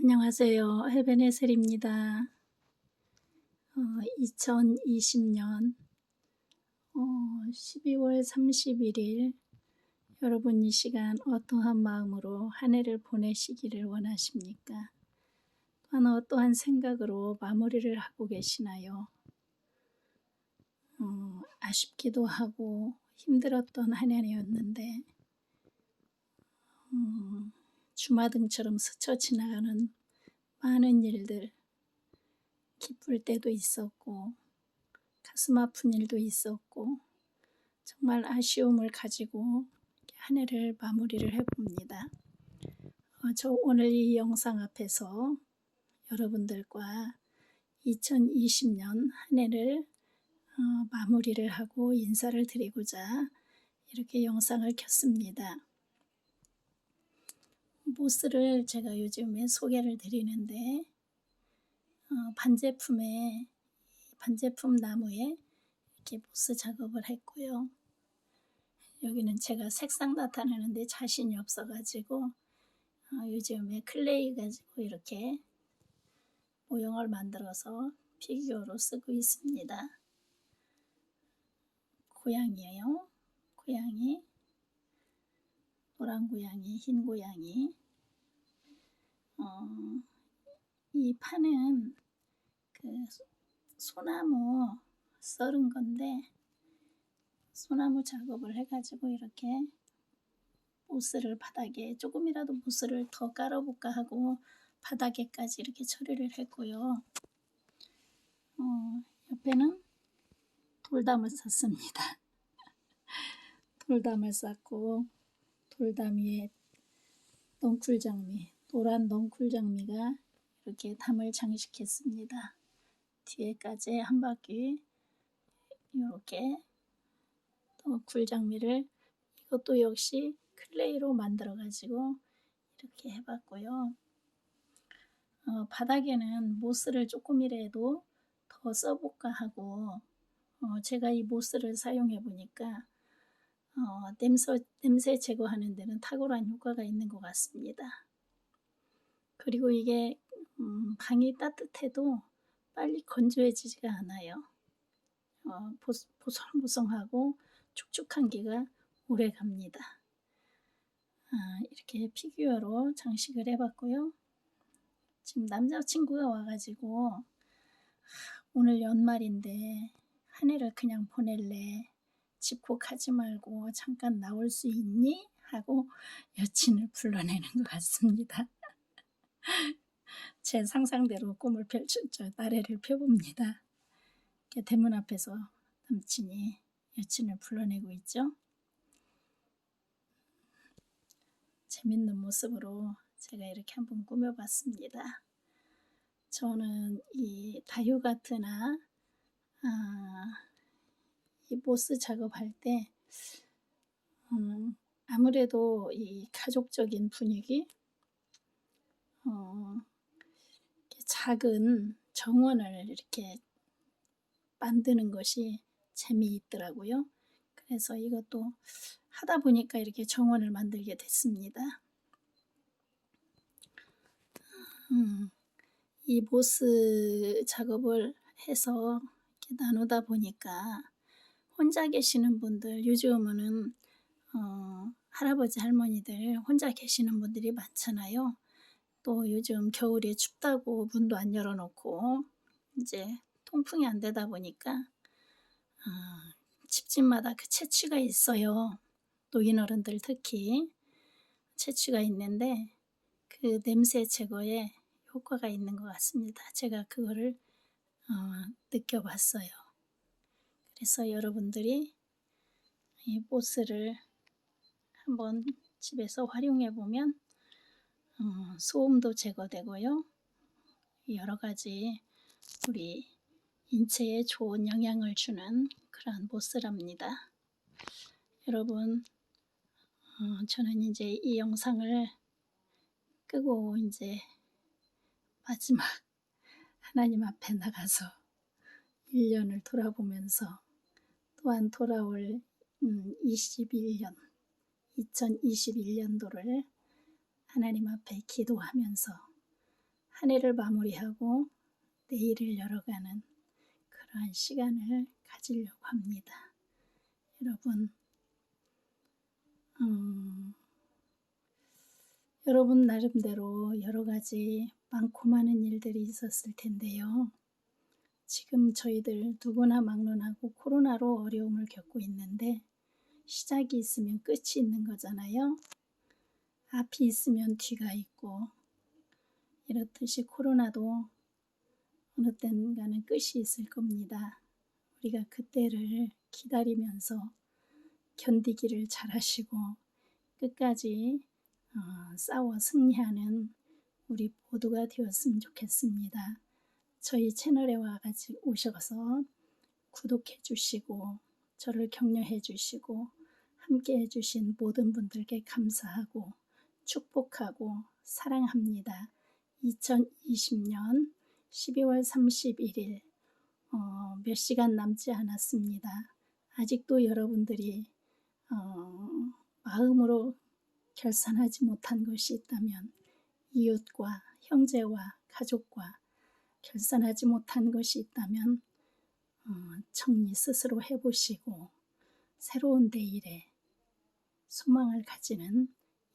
안녕하세요. 헤베네셀입니다. 어, 2020년 어, 12월 31일 여러분 이 시간 어떠한 마음으로 한 해를 보내시기를 원하십니까? 또한 어떠한 생각으로 마무리를 하고 계시나요? 어, 아쉽기도 하고 힘들었던 한 해였는데 어, 주마등처럼 스쳐 지나가는 많은 일들, 기쁠 때도 있었고, 가슴 아픈 일도 있었고, 정말 아쉬움을 가지고 한 해를 마무리를 해봅니다. 어, 저 오늘 이 영상 앞에서 여러분들과 2020년 한 해를 어, 마무리를 하고 인사를 드리고자 이렇게 영상을 켰습니다. 보스를 제가 요즘에 소개를 드리는데 어, 반제품에 반제품 나무에 이렇게 보스 작업을 했고요. 여기는 제가 색상 나타내는데 자신이 없어가지고 어, 요즘에 클레이 가지고 이렇게 모형을 만들어서 피규어로 쓰고 있습니다. 고양이에요. 고양이, 노란 고양이, 흰 고양이. 어, 이 판은 그 소나무 썰은 건데 소나무 작업을 해가지고 이렇게 보스를 바닥에 조금이라도 보스를 더 깔아볼까 하고 바닥에까지 이렇게 처리를 했고요. 어, 옆에는 돌담을 쌌습니다. 돌담을 쌌고 돌담 위에 넝쿨 장미, 노란 넝쿨 장미가 이렇게 담을 장식했습니다. 뒤에까지 한 바퀴 이렇게 넝쿨장미를 이것도 역시 클레이로 만들어 가지고 이렇게 해봤고요. 어, 바닥에는 모스를 조금이라도 더 써볼까 하고 어, 제가 이 모스를 사용해 보니까 어, 냄새, 냄새 제거하는 데는 탁월한 효과가 있는 것 같습니다. 그리고 이게 음, 방이 따뜻해도 빨리 건조해지지가 않아요. 어, 보송보송하고 촉촉한 기가 오래 갑니다. 아, 이렇게 피규어로 장식을 해봤고요. 지금 남자친구가 와가지고 오늘 연말인데 한 해를 그냥 보낼래. 집콕하지 말고 잠깐 나올 수 있니? 하고 여친을 불러내는 것 같습니다. 제 상상대로 꿈을 펼쳤죠. 나래를 펴봅니다. 대문 앞에서 남친이 여친을 불러내고 있죠. 재밌는 모습으로 제가 이렇게 한번 꾸며봤습니다. 저는 이 다육아트나 아, 이 보스 작업할 때 음, 아무래도 이 가족적인 분위기 어, 작은 정원을 이렇게 만드는 것이 재미있더라고요. 그래서 이것도 하다 보니까 이렇게 정원을 만들게 됐습니다. 음, 이 보스 작업을 해서 나누다 보니까 혼자 계시는 분들 요즘은 어, 할아버지 할머니들 혼자 계시는 분들이 많잖아요. 또 요즘 겨울에 춥다고 문도 안 열어놓고 이제 통풍이 안 되다 보니까 어, 집집마다 그 채취가 있어요. 노인 어른들 특히 채취가 있는데 그 냄새 제거에 효과가 있는 것 같습니다. 제가 그거를 어, 느껴봤어요. 그래서 여러분들이 이 보스를 한번 집에서 활용해 보면 어, 소음도 제거되고요. 여러 가지 우리 인체에 좋은 영향을 주는 그러한 보스랍니다. 여러분, 어, 저는 이제 이 영상을 끄고 이제 마지막 하나님 앞에 나가서 1년을 돌아보면서 또한 돌아올 21년, 음, 2021년도를 하나님 앞에 기도하면서 한 해를 마무리하고 내일을 열어가는 그러한 시간을 가지려고 합니다. 여러분, 음, 여러분 나름대로 여러 가지 많고 많은 일들이 있었을 텐데요. 지금 저희들 누구나 막론하고 코로나로 어려움을 겪고 있는데 시작이 있으면 끝이 있는 거잖아요. 앞이 있으면 뒤가 있고 이렇듯이 코로나도 어느 땐가는 끝이 있을 겁니다. 우리가 그때를 기다리면서 견디기를 잘하시고 끝까지 어, 싸워 승리하는 우리 모두가 되었으면 좋겠습니다. 저희 채널에 와가지 오셔서 구독해 주시고 저를 격려해 주시고 함께 해주신 모든 분들께 감사하고 축복하고 사랑합니다. 2020년 12월 31일 어, 몇 시간 남지 않았습니다. 아직도 여러분들이 어, 마음으로 결산하지 못한 것이 있다면 이웃과 형제와 가족과 결산하지 못한 것이 있다면 어, 정리 스스로 해보시고 새로운 내일에 소망을 가지는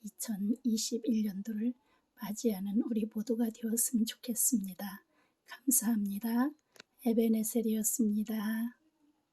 2021년도를 맞이하는 우리 모두가 되었으면 좋겠습니다. 감사합니다. 에베네셀이었습니다.